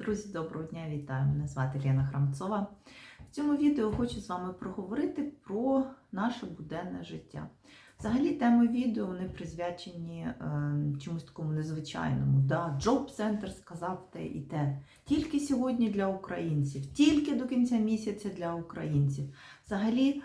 Друзі, доброго дня, вітаю! Мене звати Лена Храмцова. В цьому відео хочу з вами проговорити про наше буденне життя. Взагалі, теми відео вони присвячені е, чомусь такому незвичайному. Да? Джоб Центр сказав те і те. Тільки сьогодні для українців, тільки до кінця місяця для українців. Взагалі,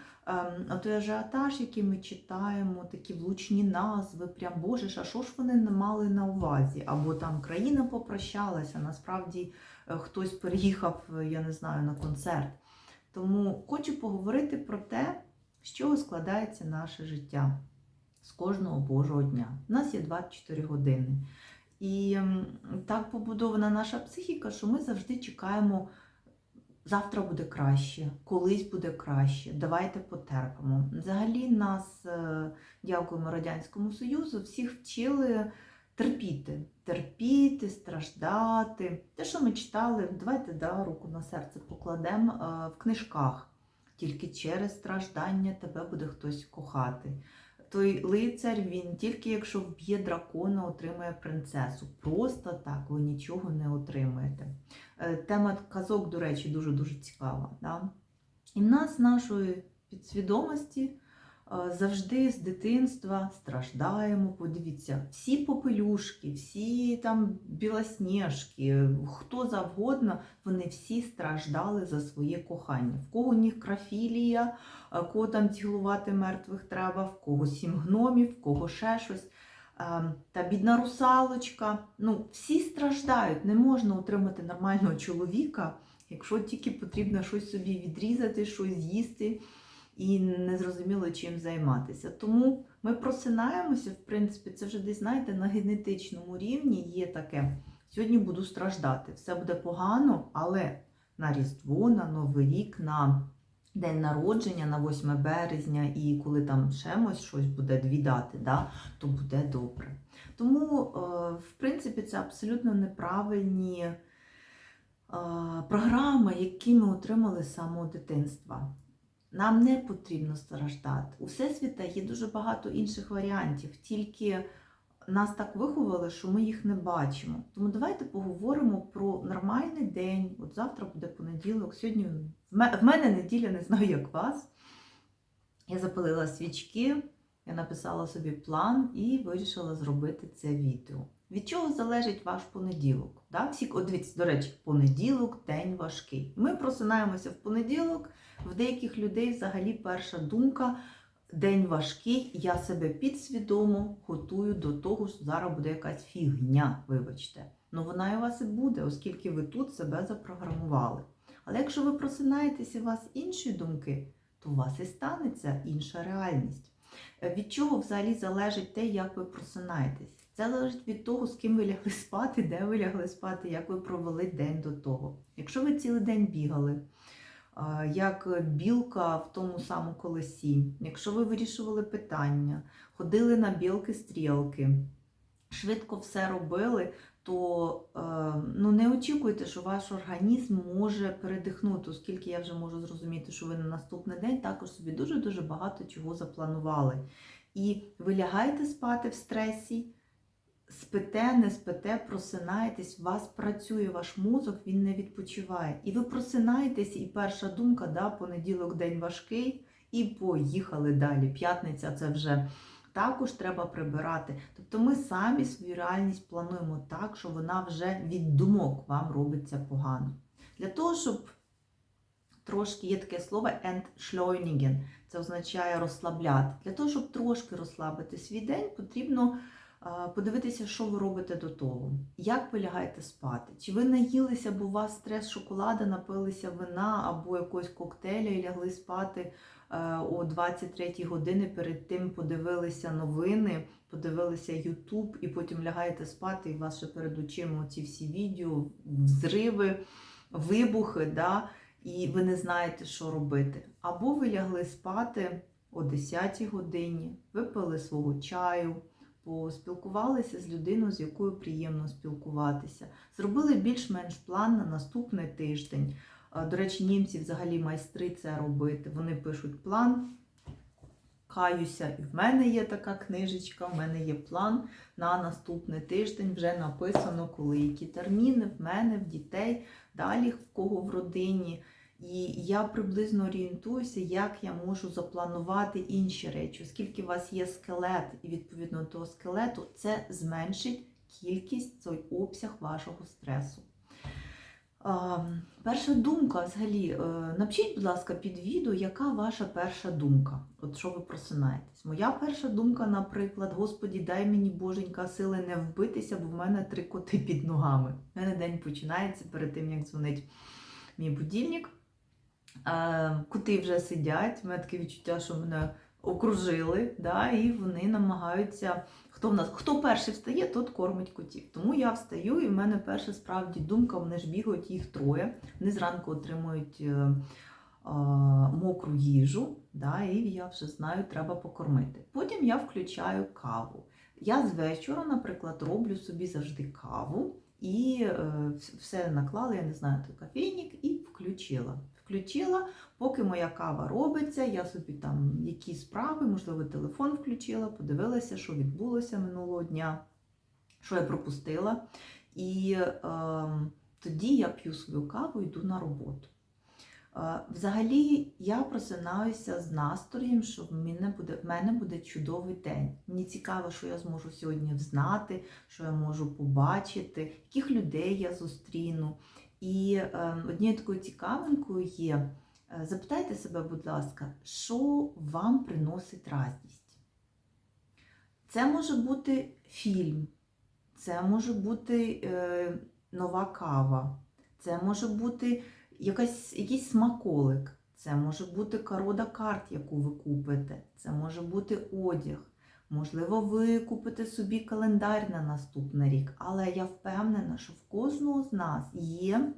той ажіотаж, який ми читаємо, такі влучні назви, прям Боже, а що ж вони не мали на увазі? Або там країна попрощалася, насправді е, хтось переїхав, е, я не знаю, на концерт. Тому хочу поговорити про те, з чого складається наше життя з кожного Божого дня. У нас є 24 години. І так побудована наша психіка, що ми завжди чекаємо, завтра буде краще, колись буде краще, давайте потерпимо. Взагалі нас, е, дякуємо Радянському Союзу, всіх вчили терпіти, терпіти, страждати. Те, що ми читали, давайте да, руку на серце покладемо е, в книжках. Тільки через страждання тебе буде хтось кохати. Той лицар, він тільки якщо вб'є дракона, отримує принцесу. Просто так ви нічого не отримаєте. Е, Тема казок, до речі, дуже-дуже цікава. Да? І в нас, нашої підсвідомості, е, завжди з дитинства страждаємо. Подивіться, всі попелюшки, всі там білосніжки, хто завгодно, вони всі страждали за своє кохання. В кого нікрофілія, а кого там цілувати мертвих треба, в кого сім гномів, в кого ще щось. Ем, Та бідна русалочка. Ну, всі страждають. Не можна отримати нормального чоловіка, якщо тільки потрібно щось собі відрізати, щось з'їсти і не зрозуміло чим займатися. Тому ми просинаємося, в принципі, це вже десь, знаєте, на генетичному рівні є таке. Сьогодні буду страждати, все буде погано, але на Різдво, на Новий рік, на день народження, на 8 березня, і коли там чимось щось буде дві дати, да, то буде добре. Тому, е, в принципі, це абсолютно неправильні е, програми, які ми отримали з самого дитинства. Нам не потрібно страждати. У Всесвіта є дуже багато інших варіантів, тільки нас так виховали, що ми їх не бачимо. Тому давайте поговоримо про нормальний день. От завтра буде понеділок. Сьогодні в мене неділя, не знаю, як вас. Я запалила свічки, я написала собі план і вирішила зробити це відео. Від чого залежить ваш понеділок? Да? Всі, от дивіться, до речі, понеділок день важкий. Ми просинаємося в понеділок. В деяких людей взагалі перша думка день важкий, я себе підсвідомо готую до того, що зараз буде якась фігня, вибачте. Ну вона і у вас і буде, оскільки ви тут себе запрограмували. Але якщо ви просинаєтесь і у вас інші думки, то у вас і станеться інша реальність. Е, Від чого взагалі залежить те, як ви просинаєтесь? Це залежить від того, з ким ви лягли спати, де ви лягли спати, як ви провели день до того. Якщо ви цілий день бігали, як білка в тому самому колесі, якщо ви вирішували питання, ходили на білки-стрілки, швидко все робили, то е, ну, не очікуйте, що ваш організм може передихнути, оскільки я вже можу зрозуміти, що ви на наступний день також собі дуже-дуже багато чого запланували. І ви лягаєте спати в стресі, спите, не спите, просинаєтесь, у вас працює ваш мозок, він не відпочиває. І ви просинаєтесь, і перша думка, да, понеділок день важкий, і поїхали далі. П'ятниця це вже також треба прибирати. Тобто ми самі свою реальність плануємо так, що вона вже від думок вам робиться погано. Для того, щоб трошки є таке слово entschleunigen, це означає розслабляти. Для того, щоб трошки розслабити свій день, потрібно подивитися, що ви робите до того. Як ви лягаєте спати? Чи ви наїлися, бо у вас стрес шоколада, напилися вина або якогось коктейля і лягли спати е, о 23 години, перед тим подивилися новини, подивилися Ютуб і потім лягаєте спати, і у вас ще перед очима ці всі відео, взриви, вибухи, да? і ви не знаєте, що робити. Або ви лягли спати о 10 годині, випили свого чаю, поспілкувалися з людиною, з якою приємно спілкуватися, зробили більш-менш план на наступний тиждень. До речі, німці взагалі майстри це робити. Вони пишуть план, каюся, і в мене є така книжечка, в мене є план на наступний тиждень. Вже написано, коли які терміни в мене, в дітей, далі в кого в родині. І я приблизно орієнтуюся, як я можу запланувати інші речі. Оскільки у вас є скелет, і відповідно до того скелету, це зменшить кількість цей обсяг вашого стресу. Перша думка взагалі, е, напишіть, будь ласка, під відео, яка ваша перша думка? От що ви просинаєтесь? Моя перша думка, наприклад, Господі, дай мені боженька сили не вбитися, бо в мене три коти під ногами. У мене день починається перед тим, як дзвонить мій будильник. Е, Коти вже сидять, у мене таке відчуття, що мене окружили, да, і вони намагаються. Хто в нас хто перший встає, тот кормить котів. Тому я встаю, і в мене перша справді думка, вони ж бігають їх троє. Вони зранку отримують е, е, мокру їжу, да, і я вже знаю, треба покормити. Потім я включаю каву. Я з вечора, наприклад, роблю собі завжди каву і е, все наклала, я не знаю, той кофейник, і включила. Включила, поки моя кава робиться, я собі там які справи, можливо, телефон включила, подивилася, що відбулося минулого дня, що я пропустила. І е, тоді я п'ю свою каву і йду на роботу. Е, взагалі, я просинаюся з настроєм, що в мене буде в мене буде чудовий день. Мені цікаво, що я зможу сьогодні взнати, що я можу побачити, яких людей я зустріну. І е, однією такою цікавинкою є, е, запитайте себе, будь ласка, що вам приносить радість? Це може бути фільм, це може бути е, нова кава, це може бути якась, якийсь смаколик, це може бути корода карт, яку ви купите, це може бути одяг. Можливо, ви купите собі календар на наступний рік, але я впевнена, що в кожного з нас є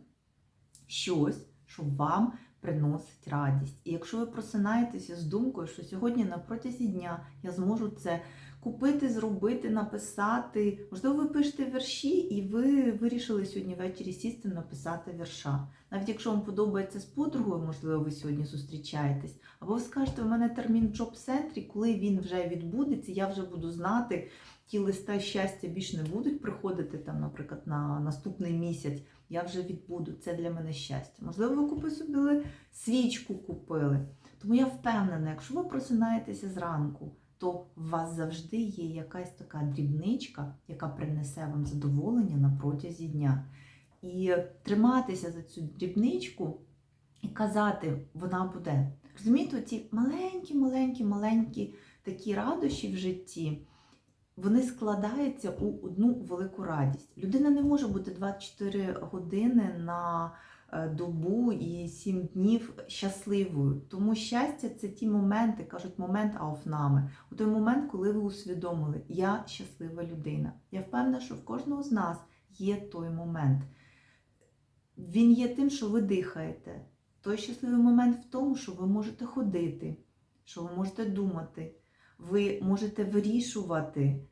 щось, що вам приносить радість. І якщо ви просинаєтеся з думкою, що сьогодні на протязі дня я зможу це купити, зробити, написати, можливо, ви пишете вірші, і ви вирішили сьогодні ввечері сісти написати вірша. Навіть якщо вам подобається з подругою, можливо, ви сьогодні зустрічаєтесь, або ви скажете, у мене термін в джоб-центрі, коли він вже відбудеться, я вже буду знати, ті листа щастя більш не будуть приходити там, наприклад, на наступний місяць. Я вже відбуду, це для мене щастя. Можливо, ви купили собі свічку купили. Тому я впевнена, якщо ви просинаєтеся зранку, то у вас завжди є якась така дрібничка, яка принесе вам задоволення на протязі дня. І триматися за цю дрібничку і казати, вона буде. Розумієте, ці маленькі, маленькі, маленькі такі радощі в житті. Вони складаються у одну велику радість. Людина не може бути 24 години на добу і 7 днів щасливою. Тому щастя це ті моменти, кажуть, момент ауфнами. У той момент, коли ви усвідомили, я щаслива людина. Я впевнена, що в кожного з нас є той момент. Він є тим, що ви дихаєте. Той щасливий момент в тому, що ви можете ходити, що ви можете думати ви можете вирішувати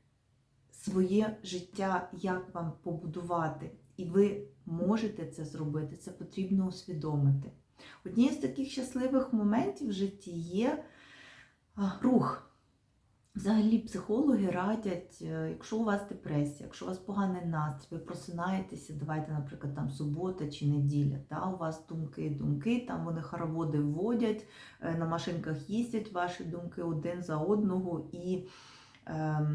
своє життя, як вам побудувати. І ви можете це зробити, це потрібно усвідомити. Однією з таких щасливих моментів в житті є рух. Взагалі, психологи радять, е, якщо у вас депресія, якщо у вас поганий настрій, ви просинаєтеся, давайте, наприклад, там субота чи неділя, та, у вас думки, думки, там вони хороводи вводять, е, на машинках їздять ваші думки один за одного, і е,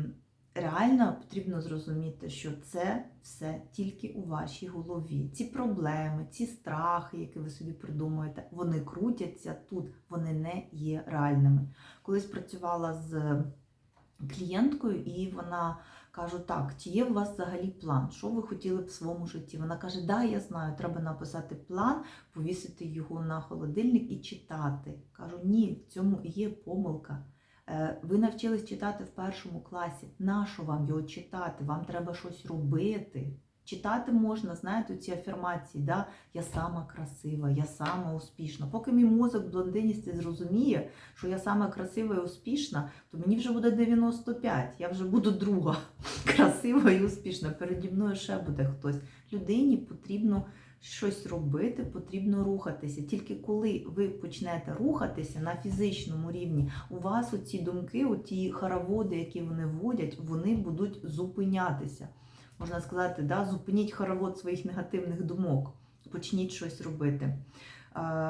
реально потрібно зрозуміти, що це все тільки у вашій голові. Ці проблеми, ці страхи, які ви собі придумуєте, вони крутяться тут, вони не є реальними. Колись працювала з клієнткою, і вона каже, так, чи є у вас взагалі план? Що ви хотіли б в своєму житті? Вона каже, да, я знаю, треба написати план, повісити його на холодильник і читати. Кажу, ні, в цьому є помилка. Е, ви навчились читати в першому класі. Нащо вам його читати? Вам треба щось робити. Читати можна, знаєте, ці афірмації, да? я сама красива, я сама успішна. Поки мій мозок блондиністи зрозуміє, що я сама красива і успішна, то мені вже буде 95, я вже буду друга красива і успішна. Переді мною ще буде хтось. Людині потрібно щось робити, потрібно рухатися. Тільки коли ви почнете рухатися на фізичному рівні, у вас оці думки, оті хороводи, які вони вводять, вони будуть зупинятися. Можна сказати, да, зупиніть хоровод своїх негативних думок, почніть щось робити.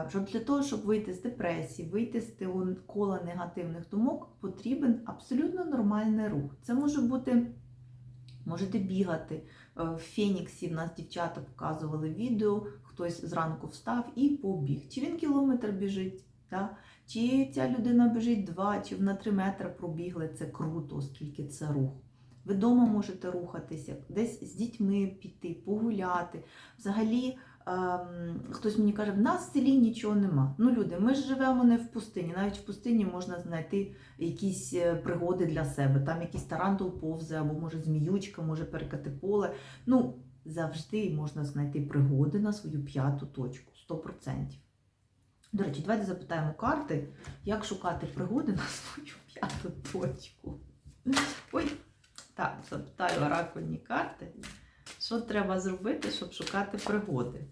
Щоб для того, щоб вийти з депресії, вийти з того кола негативних думок, потрібен абсолютно нормальний рух. Це може бути, можете бігати. Е, В Феніксі в нас дівчата показували відео, хтось зранку встав і побіг. Чи він кілометр біжить, да? чи ця людина біжить два, чи на три метри пробігли. Це круто, оскільки це рух. Ви вдома можете рухатися, десь з дітьми піти, погуляти. Взагалі, хтось мені каже, в нас в селі нічого нема. Ну, люди, ми ж живемо не в пустині. Навіть в пустині можна знайти якісь е, пригоди для себе. Там якийсь тарантул повзе, або може зміючка, може перекати поле. Ну, завжди можна знайти пригоди на свою п'яту точку, 100%. До речі, давайте запитаємо карти, як шукати пригоди на свою п'яту точку. Ой, так, запитаю оракульні карти. Що треба зробити, щоб шукати пригоди?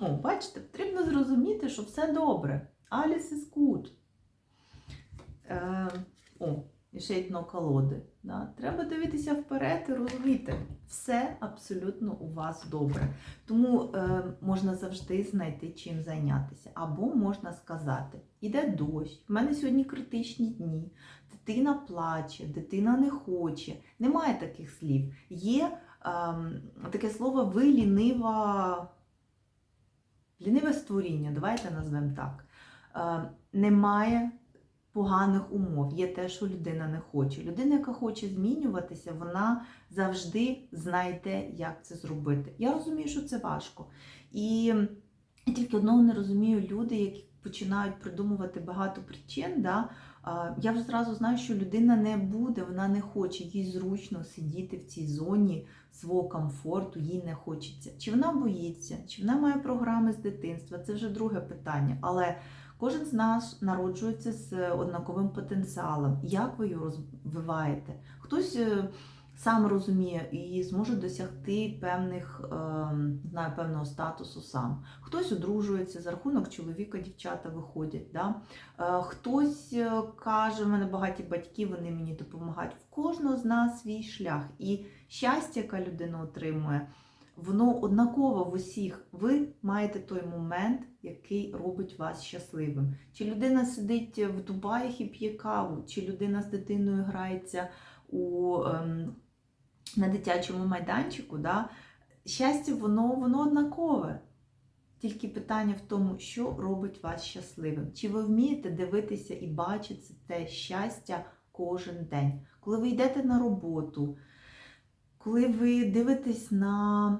О, бачите, потрібно зрозуміти, що все добре. Аліс is good. Е, о, і ще й дно колоди. Да? Треба дивитися вперед і розуміти, все абсолютно у вас добре. Тому е, можна завжди знайти чим зайнятися. Або можна сказати: іде дощ, в мене сьогодні критичні дні, дитина плаче, дитина не хоче. Немає таких слів. Є е, таке слово ви лінива, ліниве створіння, давайте назвемо так. Е, немає поганих умов, є те, що людина не хоче. Людина, яка хоче змінюватися, вона завжди знайде, як це зробити. Я розумію, що це важко. І я тільки одного не розумію люди, які починають придумувати багато причин. Да? Я вже зразу знаю, що людина не буде, вона не хоче, їй зручно сидіти в цій зоні свого комфорту, їй не хочеться. Чи вона боїться, чи вона має програми з дитинства, це вже друге питання. Але Кожен з нас народжується з однаковим потенціалом. Як ви його розвиваєте? Хтось е, сам розуміє і зможе досягти певних, е, знаю, певного статусу сам. Хтось одружується за рахунок чоловіка, дівчата виходять. Да? Е, Хтось каже, в мене багаті батьки, вони мені допомагають. В кожного з нас свій шлях. І щастя, яке людина отримує. Воно однаково в усіх. Ви маєте той момент, який робить вас щасливим. Чи людина сидить в Дубаях і п'є каву, чи людина з дитиною грається у, ем, на дитячому майданчику. Да? Щастя, воно, воно однакове. Тільки питання в тому, що робить вас щасливим. Чи ви вмієте дивитися і бачити те щастя кожен день? Коли ви йдете на роботу, коли ви дивитесь на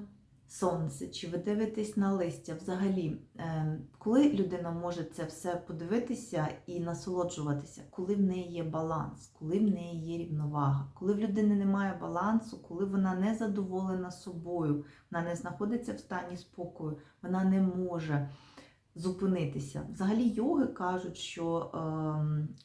сонце, чи ви дивитесь на листя взагалі, е, коли людина може це все подивитися і насолоджуватися, коли в неї є баланс, коли в неї є рівновага, коли в людини немає балансу, коли вона не задоволена собою, вона не знаходиться в стані спокою, вона не може зупинитися. Взагалі йоги кажуть, що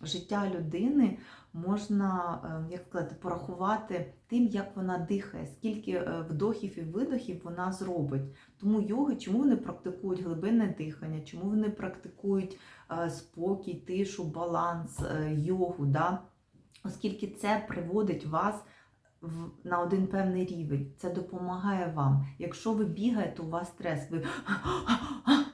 е, життя людини можна е, як сказати, порахувати тим, як вона дихає, скільки е, вдохів і видохів вона зробить. Тому йоги, чому вони практикують глибинне дихання, чому вони практикують е, спокій, тишу, баланс, е, йогу, да? оскільки це приводить вас на один певний рівень. Це допомагає вам. Якщо ви бігаєте, у вас стрес, ви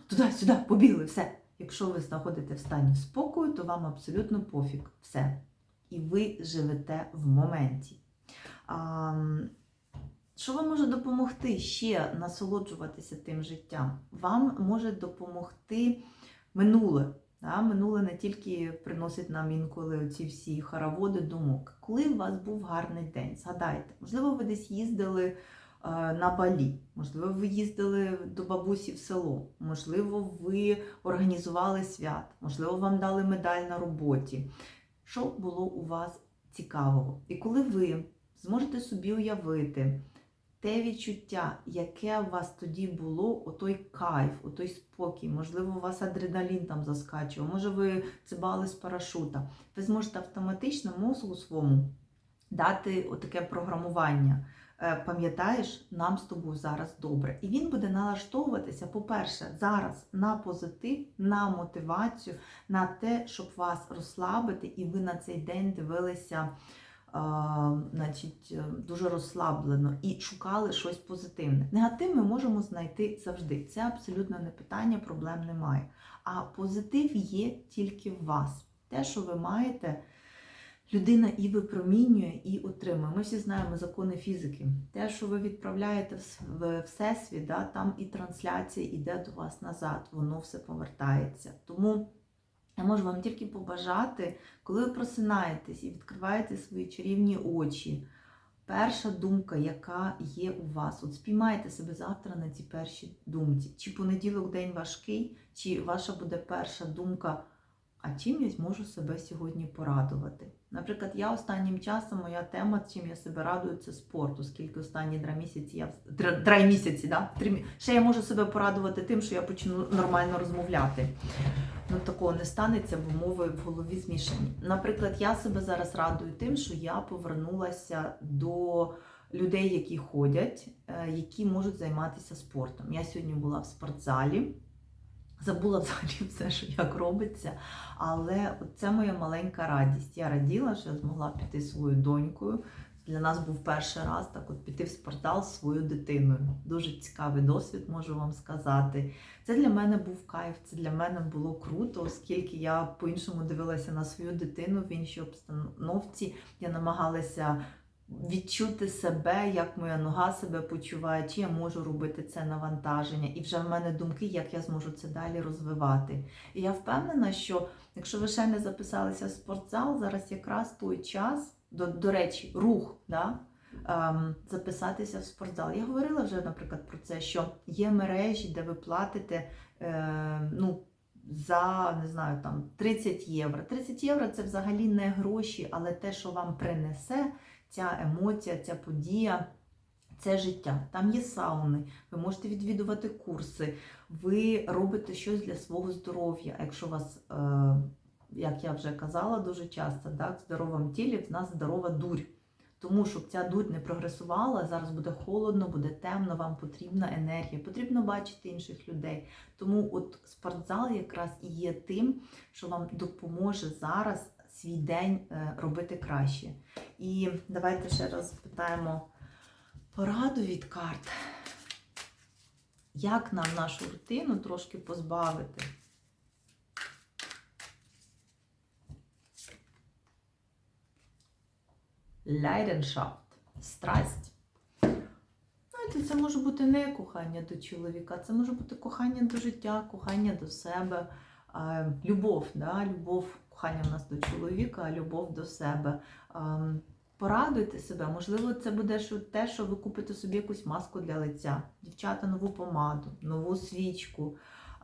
туди-сюди побігли, все. Якщо ви знаходите в стані спокою, то вам абсолютно пофіг все. І ви живете в моменті. А, що вам може допомогти ще насолоджуватися тим життям? Вам може допомогти минуле. Да? Минуле не тільки приносить нам інколи ці всі хороводи думок. Коли у вас був гарний день, згадайте, можливо, ви десь їздили на балі, можливо, ви їздили до бабусі в село, можливо, ви організували свят, можливо, вам дали медаль на роботі. Що було у вас цікавого? І коли ви зможете собі уявити те відчуття, яке у вас тоді було, отой кайф, отой спокій, можливо, у вас адреналін там заскачував, може ви цибали з парашута. Ви зможете автоматично мозку своєму дати отаке програмування. Е, Пам'ятаєш, нам з тобою зараз добре. І він буде налаштовуватися, по-перше, зараз на позитив, на мотивацію, на те, щоб вас розслабити, і ви на цей день дивилися а, значить, е, дуже розслаблено і шукали щось позитивне. Негатив ми можемо знайти завжди. Це абсолютно не питання, проблем немає. А позитив є тільки в вас. Те, що ви маєте, людина і випромінює, і отримує. Ми всі знаємо закони фізики. Те, що ви відправляєте в всесвіт, да, там і трансляція йде до вас назад, воно все повертається. Тому я можу вам тільки побажати, коли ви просинаєтесь і відкриваєте свої чарівні очі. Перша думка, яка є у вас, от спіймайте себе завтра на цій першій думці. Чи понеділок день важкий, чи ваша буде перша думка, а чим я зможу себе сьогодні порадувати? Наприклад, я останнім часом моя тема, чим я себе радую, це спорт, оскільки останні два місяці я три, місяці, да? три, ще я можу себе порадувати тим, що я почну нормально розмовляти. Ну, такого не станеться, бо мови в голові змішані. Наприклад, я себе зараз радую тим, що я повернулася до людей, які ходять, е, які можуть займатися спортом. Я сьогодні була в спортзалі. Забула взагалі все, що як робиться. Але це моя маленька радість. Я раділа, що я змогла піти своєю донькою. Для нас був перший раз так от піти в спортзал з своєю дитиною. Дуже цікавий досвід, можу вам сказати. Це для мене був кайф, це для мене було круто, оскільки я по-іншому дивилася на свою дитину в іншій обстановці. Я намагалася відчути себе, як моя нога себе почуває, чи я можу робити це навантаження. І вже в мене думки, як я зможу це далі розвивати. І я впевнена, що якщо ви ще не записалися в спортзал, зараз якраз той час, до, до речі, рух. Да? ем, записатися в спортзал. Я говорила вже, наприклад, про це, що є мережі, де ви платите е, ну, за не знаю, там 30 євро. 30 євро це взагалі не гроші, але те, що вам принесе ця емоція, ця подія. Це життя, там є сауни, ви можете відвідувати курси, ви робите щось для свого здоров'я. Якщо у вас, е, як я вже казала дуже часто, так, в здоровому тілі в нас здорова дурь. Тому щоб ця дурь не прогресувала, зараз буде холодно, буде темно, вам потрібна енергія, потрібно бачити інших людей. Тому от спортзал якраз і є тим, що вам допоможе зараз свій день е, робити краще. І давайте ще раз питаємо пораду від карт. Як нам нашу рутину трошки позбавити? Leidenschaft, страсть. Знаєте, це може бути не кохання до чоловіка, це може бути кохання до життя, кохання до себе, любов, да? любов, кохання в нас до чоловіка, любов до себе. Порадуйте себе, можливо, це буде те, що ви купите собі якусь маску для лиця, дівчата, нову помаду, нову свічку,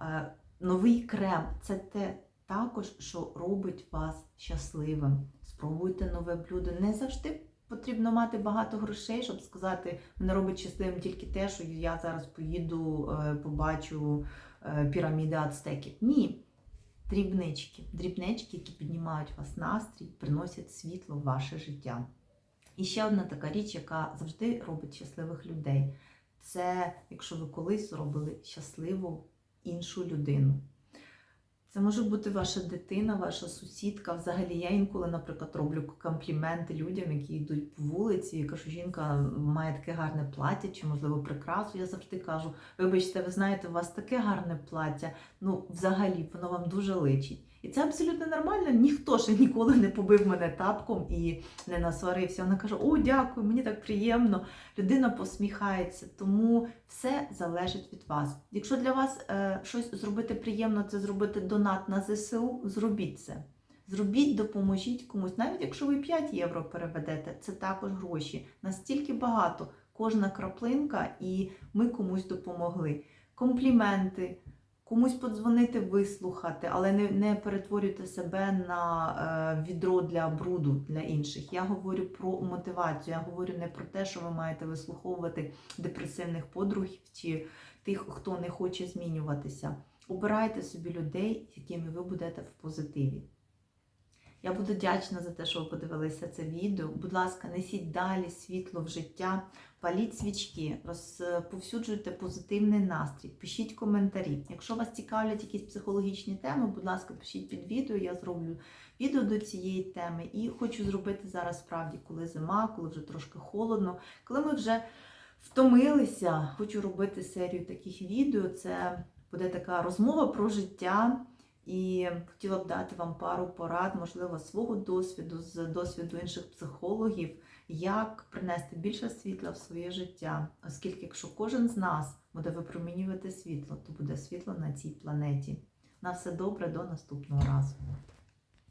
е, новий крем. Це те також, що робить вас щасливим. Спробуйте нове блюдо. Не завжди потрібно мати багато грошей, щоб сказати, мене робить щасливим тільки те, що я зараз поїду, е, побачу е, піраміди ацтеків. Ні. Дрібнички, дрібнички, які піднімають вас настрій, приносять світло в ваше життя. І ще одна така річ, яка завжди робить щасливих людей. Це якщо ви колись зробили щасливу іншу людину. Це може бути ваша дитина, ваша сусідка. Взагалі, я інколи, наприклад, роблю компліменти людям, які йдуть по вулиці, і кажу, жінка має таке гарне плаття, чи, можливо, прикрасу. Я завжди кажу: вибачте, ви знаєте, у вас таке гарне плаття. Ну, взагалі, воно вам дуже личить. І це абсолютно нормально. Ніхто ще ніколи не побив мене тапком і не насварився. Вона каже: О, дякую, мені так приємно. Людина посміхається, тому все залежить від вас. Якщо для вас е, щось зробити приємно, це зробити донат на ЗСУ, зробіть це. Зробіть, допоможіть комусь. Навіть якщо ви 5 євро переведете, це також гроші. Настільки багато, кожна краплинка, і ми комусь допомогли. Компліменти, комусь подзвонити, вислухати, але не, не перетворюйте себе на е, відро для бруду для інших. Я говорю про мотивацію. Я говорю не про те, що ви маєте вислуховувати депресивних подругів чи тих, хто не хоче змінюватися. Обирайте собі людей, з якими ви будете в позитиві. Я буду вдячна за те, що ви подивилися це відео. Будь ласка, несіть далі світло в життя, паліть свічки, розповсюджуйте позитивний настрій, пишіть коментарі. Якщо вас цікавлять якісь психологічні теми, будь ласка, пишіть під відео, я зроблю відео до цієї теми. І хочу зробити зараз справді, коли зима, коли вже трошки холодно, коли ми вже втомилися, хочу робити серію таких відео. Це буде така розмова про життя. І хотіла б дати вам пару порад, можливо, свого досвіду, з досвіду інших психологів, як принести більше світла в своє життя. Оскільки, якщо кожен з нас буде випромінювати світло, то буде світло на цій планеті. На все добре, до наступного разу.